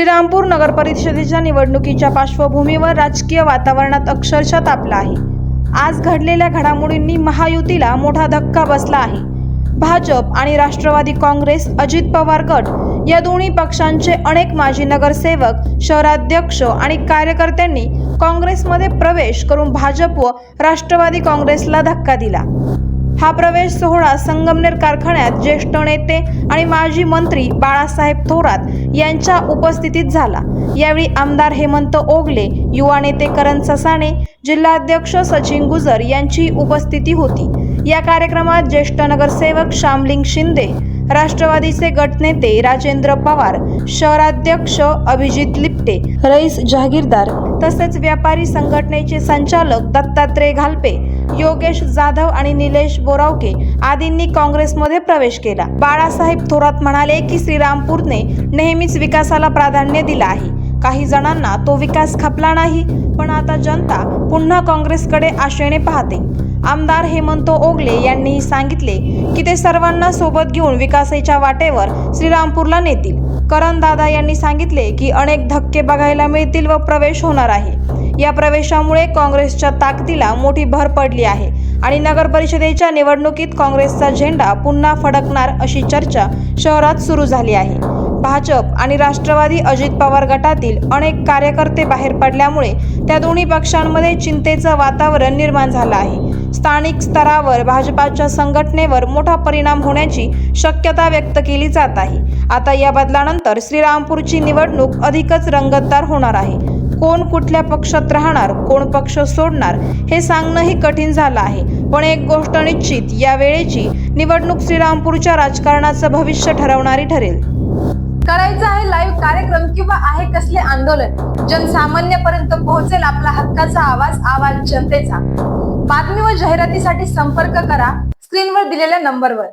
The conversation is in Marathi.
श्रीरामपूर नगर परिषदेच्या निवडणुकीच्या पार्श्वभूमीवर राजकीय वातावरणात अक्षरशः तापलं आहे. आज घडलेल्या घडामोडींनी महायुतीला मोठा धक्का बसला आहे. भाजप आणि राष्ट्रवादी काँग्रेस अजित पवार गट या दोन्ही पक्षांचे अनेक माजी नगरसेवक शहराध्यक्ष आणि कार्यकर्त्यांनी काँग्रेसमध्ये प्रवेश करून भाजप व राष्ट्रवादी काँग्रेसला धक्का दिला. हा प्रवेश सोहळा संगमनेर कारखान्यात ज्येष्ठ नेते आणि माजी मंत्री बाळासाहेब थोरात यांच्या उपस्थितीत झाला. यावेळी आमदार हेमंत ओगले युवा नेते करण ससाणे जिल्हाध्यक्ष सचिन गुजर यांची उपस्थिती होती. या कार्यक्रमात ज्येष्ठ नगरसेवक श्यामलिंग शिंदे राष्ट्रवादीचे गटनेते राजेंद्र पवार शहराध्यक्ष अभिजित लिप्टे रईस जहागीरदार तसेच व्यापारी संघटनेचे संचालक दत्तात्रय घालपे योगेश जाधव आणि निलेश बोरावके आदींनी काँग्रेसमध्ये प्रवेश केला. बाळासाहेब थोरात म्हणाले की श्रीरामपूरने नेहमीच विकासाला प्राधान्य दिलं आहे. काही जणांना तो विकास खपला नाही पण आता जनता पुन्हा काँग्रेसकडे आशेने पाहते. आमदार हेमंत ओगले यांनीही सांगितले की ते सर्वांना सोबत घेऊन विकासाच्या वाटेवर श्रीरामपूरला नेतील. करण दादा यांनी सांगितले की अनेक धक्के बघायला मिळतील व प्रवेश होणार आहे. या प्रवेशामुळे काँग्रेसच्या ताकदीला मोठी भर पडली आहे. आणि नगर परिषदेच्या निवडणुकीत काँग्रेसचा झेंडा पुन्हा फडकणार अशी चर्चा शहरात सुरू झाली आहे. भाजप आणि राष्ट्रवादी अजित पवार गटातील अनेक कार्यकर्ते बाहेर पडल्यामुळे त्या दोन्ही पक्षांमध्ये चिंतेचं वातावरण निर्माण झालं आहे. स्थानिक स्तरावर भाजपाच्या संघटनेवर मोठा परिणाम होण्याची शक्यता व्यक्त केली जात आहे. आता या बदलानंतर श्रीरामपूरची निवडणूक अधिकच रंगतदार होणार आहे. कोण कुठल्या पक्षात राहणार कोण पक्ष सोडणार हे सांगणंही कठीण झालं आहे. पण एक गोष्ट निश्चित या वेळेची निवडणूक श्रीरामपूरच्या राजकारणाचं भविष्य ठरवणारी ठरेल. करायचं आहे लाईव्ह कार्यक्रम किंवा आहे कसले आंदोलन जनसामान्यपर्यंत पोहोचेल आपला हक्काचा आवाज आवाज जनतेचा. बातमी व जाहिरातीसाठी संपर्क करा स्क्रीनवर दिलेल्या नंबरवर.